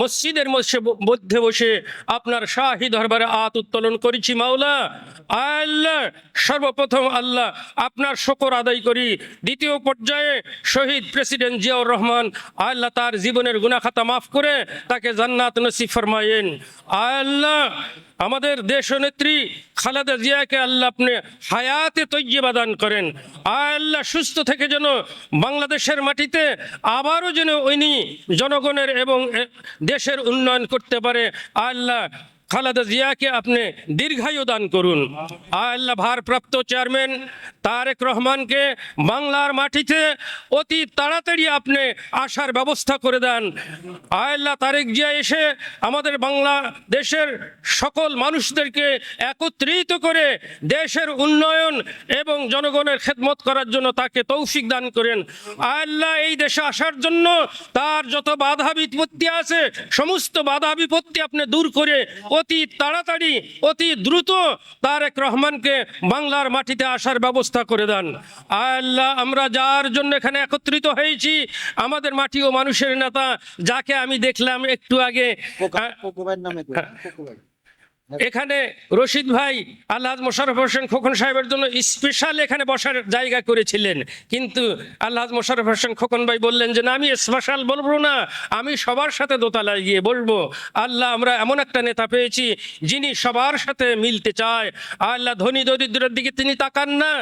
মসজিদের মধ্যে বসে আপনার শাহী দরবারে আত উত্তোলন করেছি, মাওলা। আল্লাহ, সর্বপ্রথম আল্লাহ আপনার শকর আদায় করি। দ্বিতীয় পর্যায়ে শহীদ প্রেসিডেন্ট জিয়াউর রহমান আল্লাহ তার জীবনের গুনাখাতা মাফ করে তাকে জান্নাত নসিব ফরমায়েন। আল্লাহ, আমাদের দেশ দেশনেত্রী খালেদা জিয়াকে আল্লাহ আপনি হায়াতে তৈজিবা দান করেন। আল্লাহ, সুস্থ থেকে যেন বাংলাদেশের মাটিতে আবারও যেন উনি জনগণের এবং দেশের উন্নয়ন করতে পারে। আল্লাহ খালেদা জিয়াকে আপনি দীর্ঘায়ু দান করুন। আল্লাহ ভারপ্রাপ্ত চেয়ারম্যান তারেক রহমানকে বাংলার মাটিতে অতি তাড়াতাড়ি আপনি আসার ব্যবস্থা করে দেন। আল্লাহ তারেক জিয়া এসে আমাদের বাংলা দেশের সকল মানুষদেরকে একত্রিত করে দেশের উন্নয়ন এবং জনগণের খেদমত করার জন্য তাকে তৌফিক দান করেন। আল্লাহ এই দেশে আসার জন্য তার যত বাধা বিপত্তি আছে, সমস্ত বাধা বিপত্তি আপনি দূর করে অতি তাড়াতাড়ি অতি দ্রুত তারেক রহমানকে বাংলার মাটিতে আসার ব্যবস্থা করে দেন। আল্লাহ আমরা যার জন্য এখানে একত্রিত হয়েছি আমাদের মাটি ও মানুষের নেতা যাকে আমি দেখলাম একটু আগে এখানে রশিদ ভাই আল্লাহ মোশারফ হোসেন খোকন সাহেবের জন্য স্পেশাল এখানে বসার জায়গা করেছিলেন। কিন্তু আল্লাহ মোশারফ হোসেন খোকন ভাই বললেন যে, না, আমি স্পেশাল বলব না, আমি সবার সাথে দোতলায় গিয়ে বলব। আল্লাহ, আমরা এমন একটা নেতা পেয়েছি যিনি সবার সাথে মিলতে চায়। আল্লাহ, ধনী দরিদ্রের দিকে তিনি তাকান না।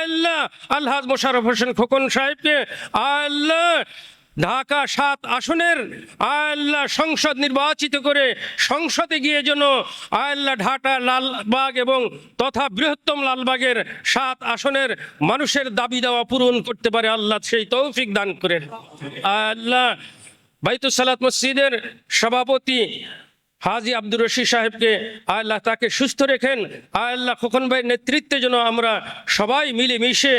আল্লাহ আল্লাহ মোশারফ হোসেন খোকন সাহেবকে আল্লাহ ঢাকা সাত আসনের আল্লাহ সংসদ নির্বাচিত করে সংসদে গিয়ে যেন আল্লাহ ঢাকা লালবাগ এবং তথা বৃহত্তম লালবাগের সাত আসনের মানুষের দাবি দেওয়া পূরণ করতে পারে আল্লাহ সেই তৌফিক দান করেন। আল্লাহ বাইতুল সালাত মসজিদের সভাপতি হাজি আব্দুর রশিদ সাহেবকে আল্লাহ তাকে সুস্থ রেখেন। আল্লাহ খোকন ভাইয়ের নেতৃত্বে যেন আমরা সবাই মিলে মিশে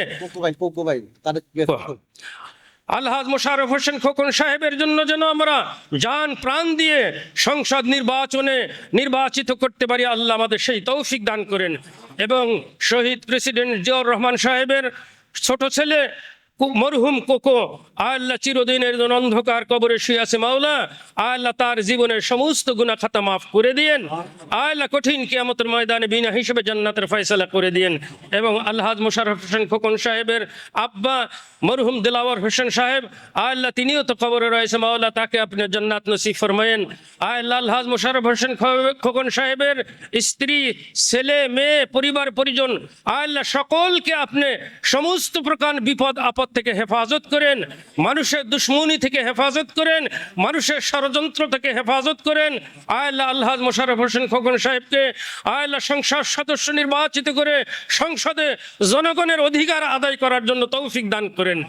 আলহাজ মোশারফ হোসেন খোকন সাহেবের জন্য যেন আমরা যান প্রাণ দিয়ে সংসদ নির্বাচনে নির্বাচিত করতে পারি, আল্লাহ আমাদের সেই তৌফিক দান করেন। এবং শহীদ প্রেসিডেন্ট জিয়াউর রহমান সাহেবের ছোট ছেলে মরহুম কোকো। আল্লাহ চিরদিনের জন্য অন্ধকার কবরে শুয়ে আছে মাওলা। আল্লাহ তার জীবনের সমস্ত গুণা খাতা মাফ করে দিয়েন। আল্লাহ কঠিন কিয়ামতের ময়দানে বিনা হিসেবে জান্নাতের ফয়সালা করে দিয়েন। এবং আল্লাহাজ মোশারফ হোসেন খোকন সাহেবের আব্বা মরহুম দিলাওয়ার হোসেন সাহেব, আল্লাহ তিনিও তো কবরে রয়েছে মাওলা, তাকে আপনি জান্নাত নসিব ফরমায়েন। আল্লাহ আলহাজ মোশারফ হোসেন খোকন সাহেবের স্ত্রী, ছেলে, মেয়ে, পরিবার, পরিজন, আল্লাহ সকলকে আপনি সমস্ত প্রকার বিপদ, আপদ থেকে হেফাজত করেন, মানুষের দুশ্মনী থেকে হেফাজত করেন, মানুষের ষড়যন্ত্র থেকে হেফাজত করেন। আল্লাহ আল্লাহ মোশারফ হোসেন খোকন সাহেবকে আল্লাহ সংসদ সদস্য নির্বাচিত করে সংসদে জনগণের অধিকার আদায় করার জন্য তৌফিক দান করেন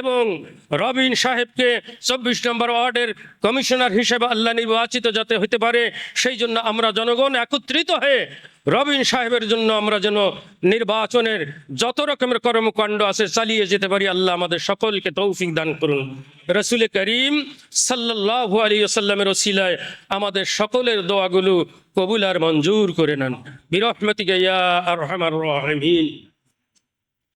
এবং রবিন সাহেবকে চব্বিশ নম্বর ওয়ার্ডের কমিশনার হিসেবে আল্লাহ নির্বাচিত যাতে হতে পারে, সেই জন্য আমরা জনগণ একত্রিত হয়ে রবিন সাহেবের জন্য আমরা যেন নির্বাচনের যত রকমের কর্মকাণ্ড আছে চালিয়ে যেতে পারি, আল্লাহ আমাদের সকলকে তৌফিক দান করুন। রসুল করিম সাল্লাহ আলী সাল্লামের ওসিলায় আমাদের সকলের দোয়াগুলো কবুলার মঞ্জুর করে নেন। বিরহমতি ইয়া আর রহমান।